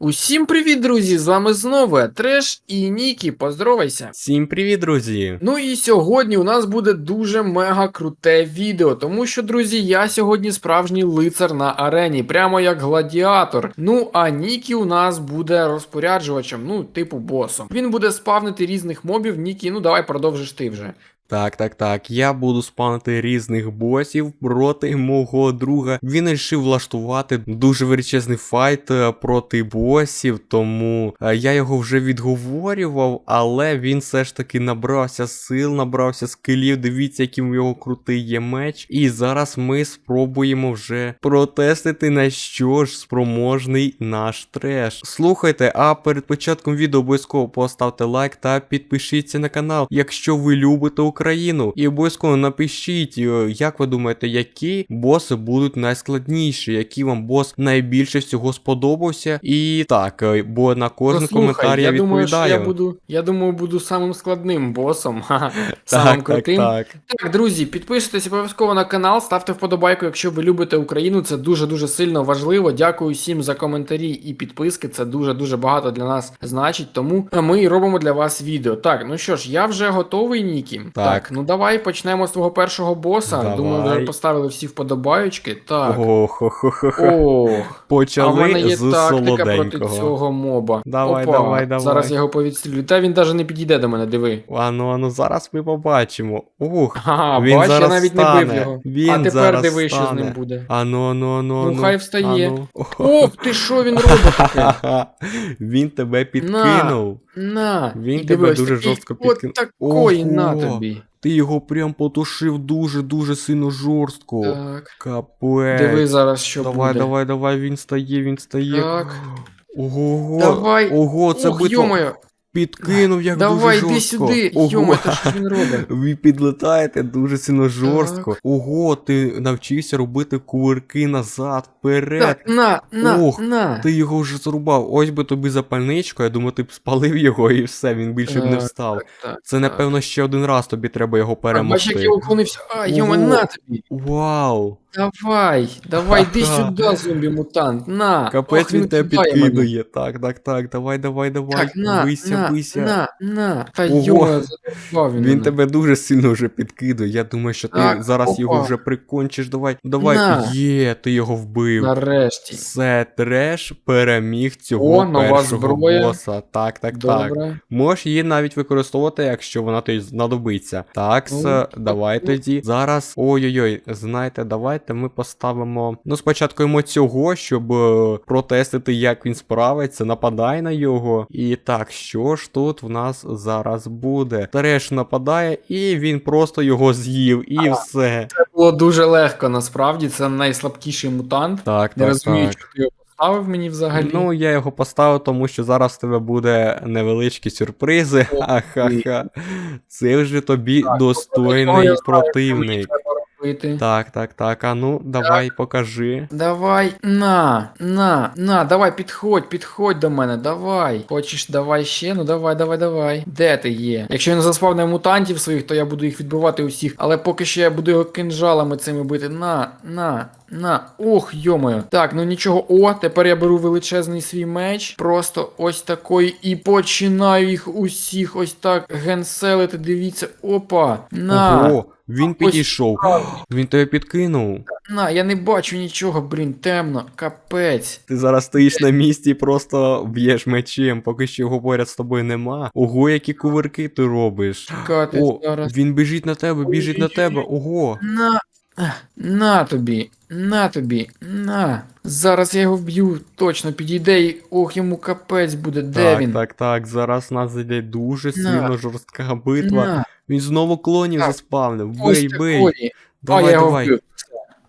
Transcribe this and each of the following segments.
Усім привіт, друзі! З вами знову Треш і Нікі. Поздоровайся. Всім привіт, друзі! Ну і сьогодні у нас буде дуже мега круте відео, тому що, друзі, я сьогодні справжній лицар на арені, прямо як гладіатор. Ну а Нікі у нас буде розпоряджувачем, ну, типу босом. Він буде спавнити різних мобів. Нікі, ну давай продовжиш ти вже. Так, так, так. Я буду спавнити різних босів проти мого друга. Він вирішив влаштувати дуже величезний файт е, проти босів, тому е, я його вже відговорював, але він все ж таки набрався сил, набрався скилів. Дивіться, який у його крутий є меч. І зараз ми спробуємо вже протестити, на що ж спроможний наш треш. Слухайте, а перед початком відео обов'язково поставте лайк та підпишіться на канал, якщо ви любите Україну. І обов'язково напишіть, е, як ви думаєте, які боси будуть найскладніші, який вам бос найбільше всього сподобався. І так, е, бо на кожен Ну, слухай, коментар я, я думаю, що я буду. Я думаю, буду самим складним босом. Так, Самим так, крутим. так. Так, друзі, підписуйтесь обов'язково на канал, ставте вподобайку, якщо ви любите Україну. Це дуже дуже сильно важливо. Дякую всім за коментарі і підписки. Це дуже дуже багато для нас значить. Тому ми робимо для вас відео. Так, ну що ж, я вже готовий, Нікі. Так. Ну давай почнемо з твого першого боса. Давай. Думаю, ви поставили всі вподобаючки. Так. Ох-хо-хо-хо. Ох. А в мене є з тактика проти цього моба. Давай, Опа, давай, давай. Зараз я його повідстрілю. Та він навіть не підійде до мене, диви. Ану, ану, зараз ми побачимо. Ух, Ага, Він бач, я зараз навіть не бив його. Він а тепер диви, що з ним буде. ану, ану, ану, Ну, хай встає. ану. Ох, ти що він робить таке? Він тебе підкинув. На. Він і тебе диви, ось дуже такий, жорстко підкинув. От такої на тобі. Ти його прям потушив дуже-дуже сильно жорстко. Так. Капець. Диви зараз, що давай, буде. давай, давай, він стає, він стає. Так. Ого. Давай. Ого, це Ох, битва. Підкинув як Давай, дуже йди жорстко. сюди. Ого. Йома, то що він робить? Ви підлетаєте дуже сильно жорстко. Ого, ти навчився робити кувирки назад, вперед. Так, на, на, Ох, на. Ти його вже зрубав. Ось би тобі запальничку, я думаю, ти б спалив його і все, він більше б не встав. Так, так, Це, напевно, ще один раз тобі треба його так. Бач, як я уклонився. А, йома, на тобі. Вау! Давай, давай, йди сюди, зомбі-мутант. На. Капець Ох, він тебе підкидує. Так, так, так, давай, давай, давай. Так, на, на, бийся. на, на. Та Ого. задовбав він Він мене. тебе дуже сильно вже підкидує. Я думаю, що ти Так, зараз опа. його вже прикончиш. Давай, давай. На. Є, ти його вбив. Нарешті. Все, треш переміг цього О, нова першого зброя. боса. Так, так, так. Добре. Можеш її навіть використовувати, якщо вона тобі знадобиться. Так, Ну, с, давай ну. тоді. Зараз. Ой-ой-ой, знаєте, давайте ми поставимо. Ну, спочатку йому цього, щоб е, протестити, як він справиться. Нападай на його. І так, що ж тут в нас зараз буде? Треш нападає, і він просто його з'їв, і Ага. все. Це було дуже легко, насправді. Це найслабкіший мутант. Так, Не так, розумію, так. чого ти його поставив мені взагалі. Ну, я його поставив, тому що зараз в тебе буде невеличкі сюрпризи. Ох Ха-ха-ха. Це вже тобі Так, достойний що противник. Робити. Так, так, так. А ну, давай покажи. Давай, на, на, на, давай, підходь, підходь до мене, давай. Хочеш, давай ще? Ну давай, давай, давай. Де ти є? Якщо він заспавне мутантів своїх, то я буду їх відбивати усіх. Але поки що я буду його кинжалами цими бити. На, на, на. Ох, йомою. Так, ну нічого. О, тепер я беру величезний свій меч. Просто ось такий. І починаю їх усіх ось так генселити. Дивіться. Опа. На. Ого, він підійшов. Він тебе підкинув. На, я не бачу нічого, блін, темно, капець. Ти зараз стоїш на місці і просто б'єш мечем, поки що його поряд з тобою нема. Ого, які кувирки ти робиш. Чекати О, зараз. він біжить на тебе, біжить на тебе. Ого. На. На тобі, на тобі, на. Зараз я його вб'ю, точно підійде і ох, йому капець буде. Де так, він? так, так. Зараз нас йде дуже сильно жорстка битва. На. Він знову клонів заспавнив. Бий, бий. Давай, давай.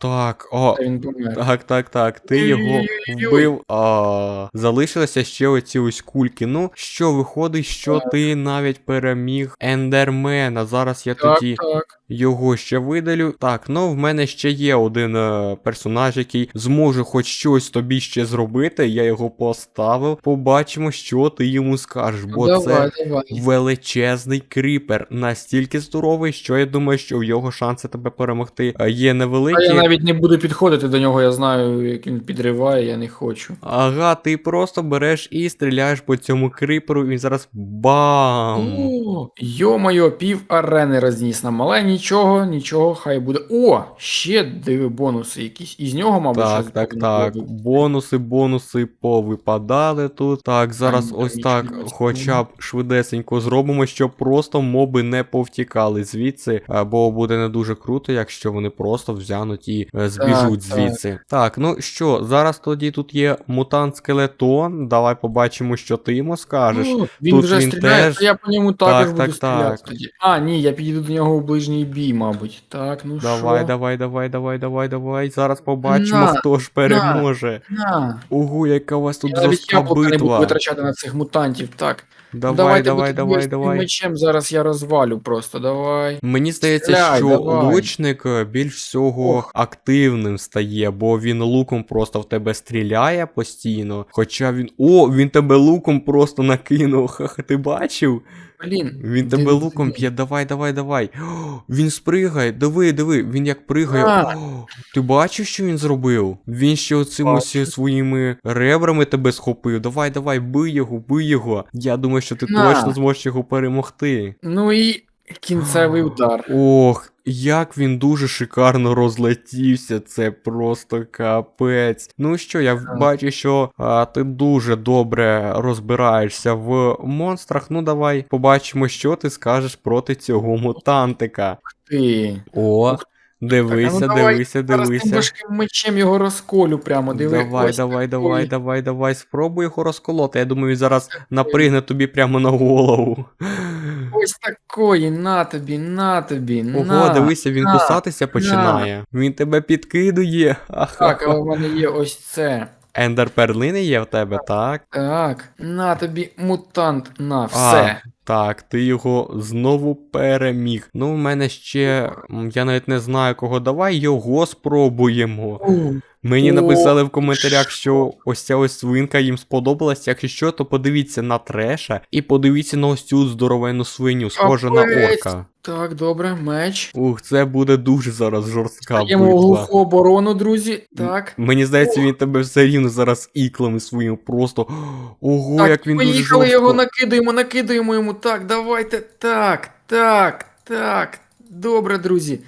Так, о, Та він помер. так, так, так. Ти його вбив. А, залишилося ще оці ось кульки. Ну, що виходить, що ти навіть переміг Ендермена. Зараз я Так, тоді так. його ще видалю. Так, ну в мене ще є один е, персонаж, який зможе хоч щось тобі ще зробити. Я його поставив. Побачимо, що ти йому скажеш. Бо давай, це давай. величезний кріпер. Настільки здоровий, що я думаю, що в його шанси тебе перемогти е, є А невеликі. я навіть не буду підходити до нього, я знаю, як він підриває, я не хочу. Ага, ти просто береш і стріляєш по цьому криперу, і він зараз бам! О, Йо-моє, пів арени розніс нам, але нічого, нічого, хай буде. О, ще диви бонуси якісь. Із нього, мабуть, Так, щось так, буде. так. Бонуси, бонуси повипадали тут. Так, зараз ні, ось так, не хоча б швидесенько зробимо, щоб просто моби не повтікали звідси, а, бо буде не дуже круто, якщо вони просто взянуть і е, збіжуть так. звідси. Так, ну що, зараз тоді тут є мутант скелетон. Давай побачимо, що ти йому скажеш. О, він Тут вже він стріляє, теж- то я по ньому також Так, буду так, стріляти. так. А, ні, я підійду до нього у ближній бій, мабуть. Так, ну Давай, що? давай, давай, давай, давай, давай. Зараз побачимо, На, хто ж переможе. На. Ого, яка у вас тут Я навіть яблука не буду витрачати на цих мутантів. Так. Давай, Давайте, давай, давай, давай. мечем зараз я розвалю просто, давай. Мені здається, Стріляй, що давай. лучник е, більш всього Ох. Активним стає, бо він луком просто в тебе стріляє постійно. Хоча він. О, він тебе луком просто накинув. Ха-ха, ти бачив? Блін. Він тебе диви. луком п'є, давай, давай, давай. О, він спригає, диви, диви, він як пригає. А. О, ти бачив, що він зробив? Він ще оцим ось своїми ребрами тебе схопив. Давай, давай, бий його, бий його. Я думаю, що ти На. точно зможеш його перемогти. Ну і кінцевий удар. Ох, як він дуже шикарно розлетівся, це просто капець. Ну що, я бачу, що а, ти дуже добре розбираєшся в монстрах. Ну давай побачимо, що ти скажеш проти цього мутантика. Ти. О, Ух дивися, Так, а ну давай, дивися, Зараз тим дивися. важким мечем його розколю прямо, диви. Давай, ось давай, давай, давай, давай, спробуй його розколоти. Я думаю, він зараз напригне тобі прямо на голову. Ось такої, на тобі, на тобі, Ого, на. дивися, він на, кусатися починає. Він тебе підкидує. Так, але в мене є ось це. Ендер перлини є в тебе, так? Так, на тобі мутант, на все. Так, ти його знову переміг. Ну, в мене ще. Я навіть не знаю кого. Давай його спробуємо. Мені написали в коментарях, що ось ця ось свинка їм сподобалась. Якщо що, то подивіться на треша і подивіться на ось цю здоровенну свиню, схожа на орка. Так, добре, меч. Ух, це буде дуже зараз жорстка битва. глуху оборону, друзі. Так. Мені здається, він тебе все рівно зараз іклами своїм просто. Ого, так, як він дуже поїхали жорстко. його накидаємо, накидаємо йому. Так, давайте. Так, так, так. Добре, друзі.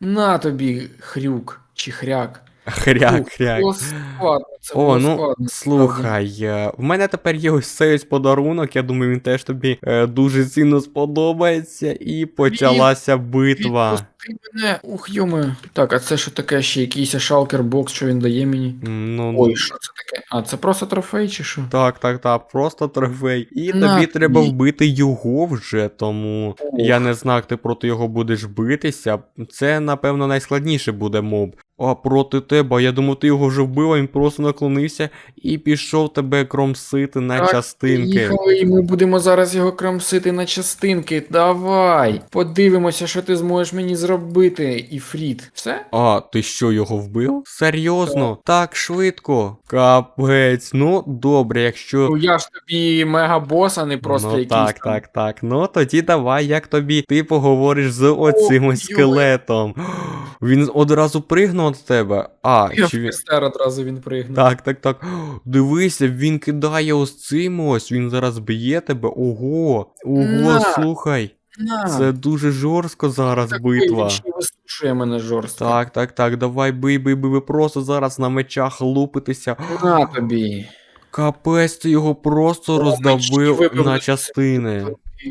На тобі, хрюк чи хряк. Хряк, хряк. Було складно, це О, було ну складно. слухай, е, в мене тепер є ось цей ось подарунок. Я думаю, він теж тобі е, дуже сильно сподобається. І почалася битва. Відпусти мене. Ух, йоми. Так, а це що таке ще якийсь шалкер бокс, що він дає мені? М, Ну, Ой, що це таке? А, це просто трофей чи що? Так, так, так, просто трофей. І На тобі треба тобі. вбити його вже, тому Ох. я не знаю, як ти проти його будеш битися. Це, напевно, найскладніше буде моб. А проти тебе, я думаю, ти його вже вбив, а він просто наклонився і пішов тебе кромсити на Так, частинки. Їхали, і ми будемо зараз його кромсити на частинки. Давай. Подивимося, що ти зможеш мені зробити, Іфріт. Все? А, ти що, його вбив? Серйозно? Так швидко. Капець. Ну, добре, якщо. Ну я ж тобі мегабос, а не просто ну, якийсь. так, там. так, так. Ну тоді давай, як тобі ти поговориш з оцим ось скелетом. Він одразу пригнув до тебе. А, Я в чи він. кестер одразу він пригнув. Так, так, так. Дивися, він кидає ось цим ось, він зараз б'є тебе. Ого. Ого, На. слухай. На. Це дуже жорстко зараз Так, битва. Він висушує мене жорстко. Так, так, так, давай бий, бий, бий, ви просто зараз на мечах лупитися. На тобі. Капець, ти його просто О, роздавив на частини.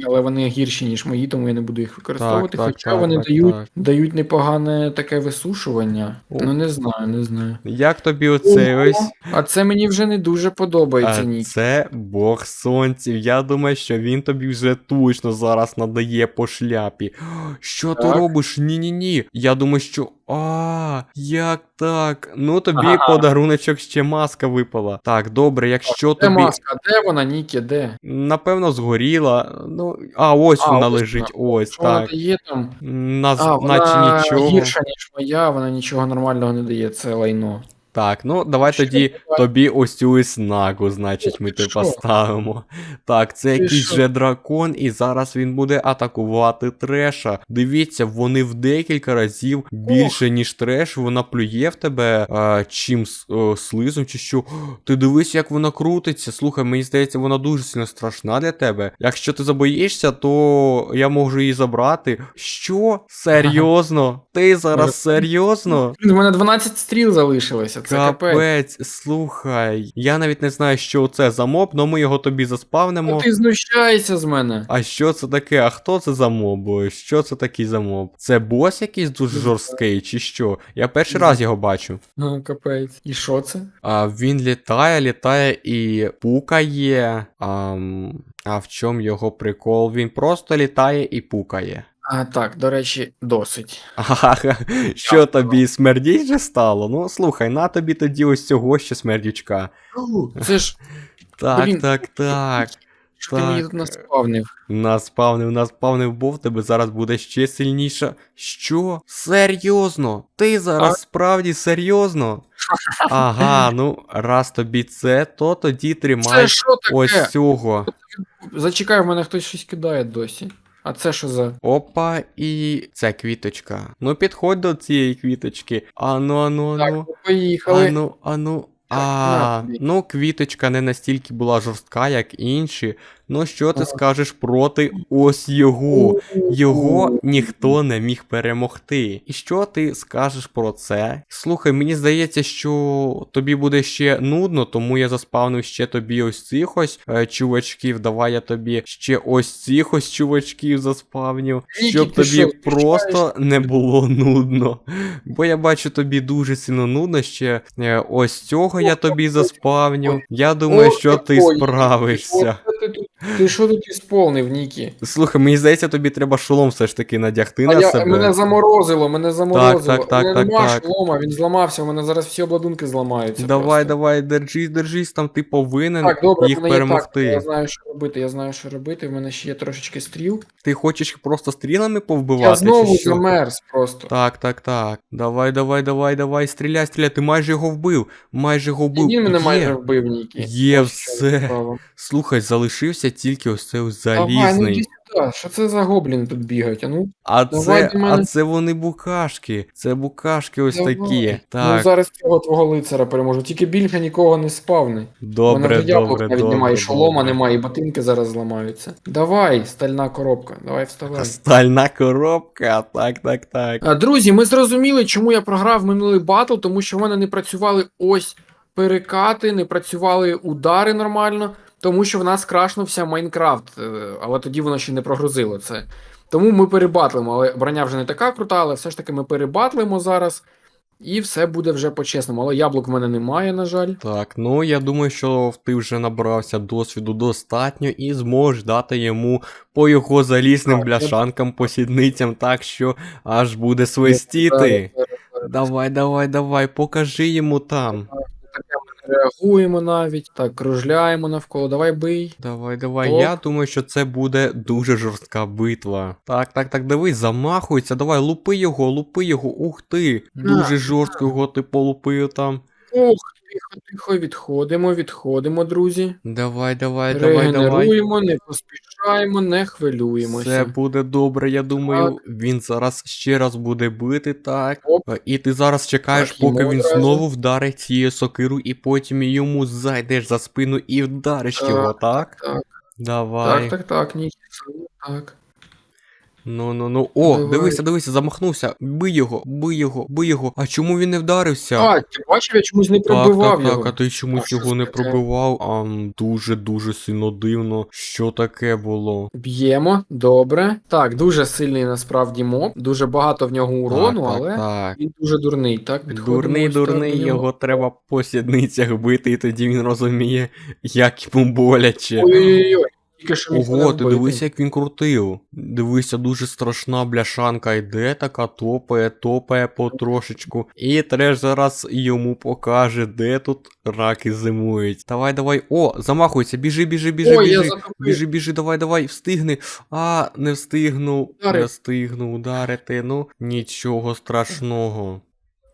Але вони гірші, ніж мої, тому я не буду їх використовувати. так, Хоча так, вони так, дають, так. дають непогане таке висушування. О. Ну не знаю, не знаю. Як тобі оцей Ого, ось? А це мені вже не дуже подобається А ні. це Бог сонців. Я думаю, що він тобі вже точно зараз надає по шляпі. Що ти робиш? Ні-ні-ні. Я думаю, що. А, як так? Ну тобі Ага. подаруночок ще маска випала. Так, добре, якщо Де тобі. маска? Де вона, Нікі? Де? Напевно, згоріла. Ну, а ось А, вона ось лежить. Ось Що вона так. дає там? Наз... А, Наче нічого. гірша, ніж моя, вона нічого нормального не дає, це лайно. Так, ну давай Що тоді давай? тобі ось цю існагу, значить, ми Ти ти поставимо. Так, це Ти якийсь що? же дракон, і зараз він буде атакувати треша. Дивіться, вони в декілька разів більше, ніж треш, вона плює в тебе а, чим о, слизом чи що. Ти дивись, як вона крутиться. Слухай, мені здається, вона дуже сильно страшна для тебе. Якщо ти забоїшся, то я можу її забрати. Що? Серйозно? Ти зараз серйозно? Блін, в мене 12 стріл залишилося, це капець. Капець, слухай. Я навіть не знаю, що це за моб, але ми його тобі заспавнимо. Ну ти знущаєшся з мене. А що це таке? А хто це за моб? Що це такий за моб? Це бос якийсь дуже жорсткий, чи що? Я перший раз його бачу. Ну, капець. І що це? А він літає, літає і пукає. А, а в чому його прикол? Він просто літає і пукає. А так, до речі, досить. Ага, що тобі смердіть же стало? Ну слухай, на тобі тоді ось цього ще смердючка. Це ж, Так, Блін. так, так. що ти мені тут наспавнив. Наспавнив, наспавнив, бо в тебе зараз буде ще сильніша. Що? Серйозно? Ти зараз А? справді серйозно? Ага, ну раз тобі це, то тоді Це тримай що таке? ось цього. Зачекай, в мене хтось щось кидає досі. А це що за. Опа, і це квіточка. Ну підходь до цієї квіточки. Ану, ану, ану. Так, поїхали. Ану, ану. А, ну квіточка не настільки була жорстка, як інші. Ну що ти скажеш проти ось його? Його ніхто не міг перемогти. І що ти скажеш про це? Слухай, мені здається, що тобі буде ще нудно, тому я заспавнив ще тобі ось цих ось е, чувачків. Давай я тобі ще ось цих ось чувачків заспавню, Нікі, щоб тобі що, просто не було нудно. Бо я бачу тобі дуже сильно нудно ще. е, Ось цього я тобі заспавню. Я думаю, що ти справишся. Ти, тут- ти що тут ісполнив, Нікі? Слухай, мені здається, тобі треба шолом все ж таки надягти А на я, себе. мене заморозило, мене заморозило. так, так, У мене так, нема так. шолома, він зламався, у мене зараз всі обладунки зламаються. Давай, просто. давай, держись, держись, там ти повинен Так, добре, їх в мене є перемогти. тактика, я знаю, що робити, я знаю, що робити, в мене ще є трошечки стріл. Ти хочеш їх просто стрілами повбивати? я знову чи що? замерз просто. Так, так, так. Давай, давай, давай, давай, стріляй, стріляй. Ти майже його вбив. Майже його вбив. він мене Є. майже вбив, Нікі. Є Ось що все. Слухай, залишився тільки ось цей ось Давай, ну залізний. сюди, що це за гоблін тут бігають? А ну, а давай це, до мене. а це вони букашки. Це букашки ось давай. такі. Ну Так, зараз цього твого лицара переможу. Тільки більше нікого не спавни. У мене добре, вже яблук добре, навіть добре. немає, і шолома добре. немає, і ботинки зараз зламаються. Давай, стальна коробка, давай вставай. Стальна коробка, так, так, так. А, Друзі, ми зрозуміли, чому я програв минулий батл, тому що в мене не працювали ось перекати, не працювали удари нормально, тому що в нас крашнувся Майнкрафт, е, але тоді воно ще не прогрузило це. Тому ми перебатлимо, але броня вже не така крута, але все ж таки ми перебатлимо зараз. І все буде вже по-чесному. Але яблук в мене немає, на жаль. Так, ну я думаю, що ти вже набрався досвіду достатньо і зможеш дати йому по його залізним Так, я- бляшанкам, посідницям, так що аж буде свистіти. Давай, давай, давай, покажи йому там. Реагуємо навіть. Так, кружляємо навколо. Давай бий. Давай, давай. Оп. Я думаю, що це буде дуже жорстка битва. Так, так, так, дивись, замахується. Давай, лупи його, лупи його. Ух ти. Дуже жорстко його ти полупив там. Ух, тихо, тихо, відходимо, відходимо, друзі. Давай, давай, давай, давай. Регенеруємо, не поспішаємо, не хвилюємося. Все буде добре, я думаю, Так. він зараз ще раз буде бити, так. Оп. І ти зараз чекаєш, Так, поки він одразу. знову вдарить цією сокиру, і потім йому зайдеш за спину і вдариш Так, його, так? так. Давай. Так, так, так, ні. Так. Ну ну ну. О, Давай. дивися, дивися, замахнувся. Бий його, бий його, бий його. А чому він не вдарився? А, ти бачив, я чомусь не пробивав так, його. так, а ти чомусь А його не таке? пробивав. А дуже дуже сильно дивно. Що таке було? Б'ємо, добре. Так, дуже сильний насправді моб, дуже багато в нього урону, так, але так, так. він дуже дурний, так? Підходимо Дурний, дурний, його треба по сідницях бити, і тоді він розуміє, як йому боляче. Ой-ой-ой, Тільки що міг Ого, ти дивися, як він крутив. Дивися, дуже страшна бляшанка йде, така топає, топає потрошечку. І треш зараз йому покаже, де тут раки зимують. Давай, давай. О, замахується, біжи, біжи, біжи, Ой, біжи. Біжи, біжи, давай, давай, встигни. А, не встигну, Удари. не встигну ударити. Ну, нічого страшного.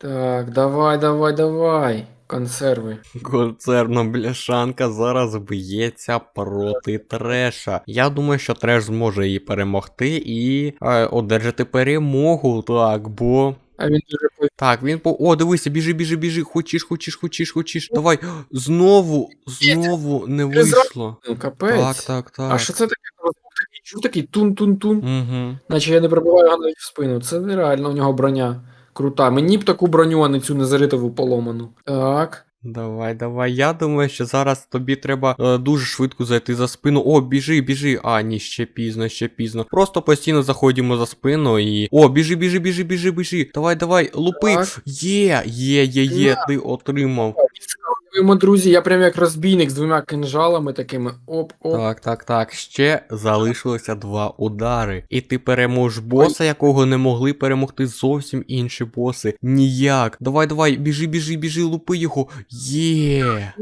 Так, давай, давай, давай. Консерви. Концерна бляшанка зараз б'ється проти треша. Я думаю, що треш зможе її перемогти і е, одержати перемогу. Так, бо. А він дуже по- Так, він по. О, дивися, біжи, біжи, біжи. Хочеш, хочеш, хочеш, хочеш. Давай. Знову, знову не вийшло. Ну, капець. Так, так, так. А що це таке? Чув такий тун-тун-тун. Угу. Наче я не пробиваю його навіть в спину. Це нереально, у нього броня. Крута. Мені б таку броню, а не цю незаритову поломану. Так. Давай, давай. Я думаю, що зараз тобі треба е, дуже швидко зайти за спину. О, біжи, біжи. А, ні, ще пізно, ще пізно. Просто постійно заходимо за спину і. О, біжи, біжи, біжи, біжи, біжи. Давай, давай, лупи. Так. Є, є, є, є, ти отримав. Відскакуємо, друзі, я прям як розбійник з двома кинжалами такими. Оп-оп. Так, так, так. Ще залишилося два удари. І ти переможеш боса, якого не могли перемогти зовсім інші боси. Ніяк. Давай, давай, біжи, біжи, біжи, лупи його. Є.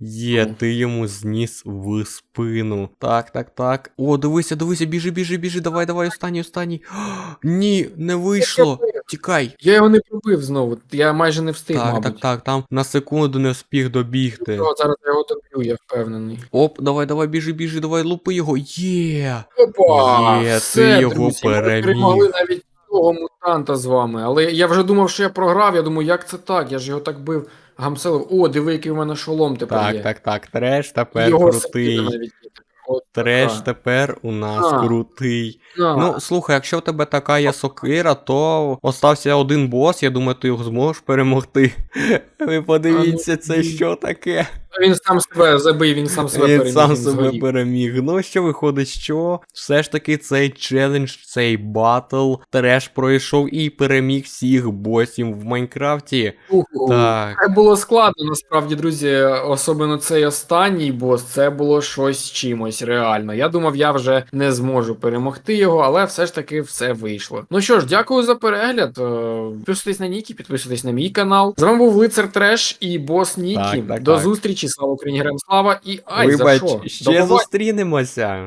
Є, ти йому зніс в спину. Так, так, так. О, дивися, дивися, біжи, біжи, біжи, давай, давай, останній, останній. Ні, не вийшло. Тікай. Я його не пробив знову. Я майже не встиг, Так, мабуть. так, так, там на секунду не встиг добігти. О, зараз я його доб'ю, я впевнений. Оп, давай, давай, біжи, біжи, давай, лупи його. Є. Опа! Є, ти його друзі, ми переміг. перемогли навіть того мутанта з вами. Але я вже думав, що я програв. Я думаю, як це так? Я ж його так бив. Гамселив. О, диви, який у мене шолом тепер Так, є. так, так, треш тепер Його крутий. навіть є. От Треш така. тепер у нас А. крутий. А. Ну, слухай, якщо в тебе така є сокира, то остався один бос, я думаю, ти його зможеш перемогти. Ви подивіться, це що таке? Він сам себе забив, він сам себе Він переміг. сам себе переміг. Ну, що виходить, що все ж таки цей челендж, цей батл, треш пройшов і переміг всіх босів в Майнкрафті. Уху. Так. Це було складно, насправді, друзі, особливо цей останній бос, це було щось чимось, реально. Я думав, я вже не зможу перемогти його, але все ж таки все вийшло. Ну що ж, дякую за перегляд. Е, Підписуйтесь на Нікі, підписуйтесь на мій канал. З вами був Лицар Треш і бос Нікі. Так, так, До так. зустрічі, слава Україні, героям слава і ай, Вибач, за що? ще До зустрінемося.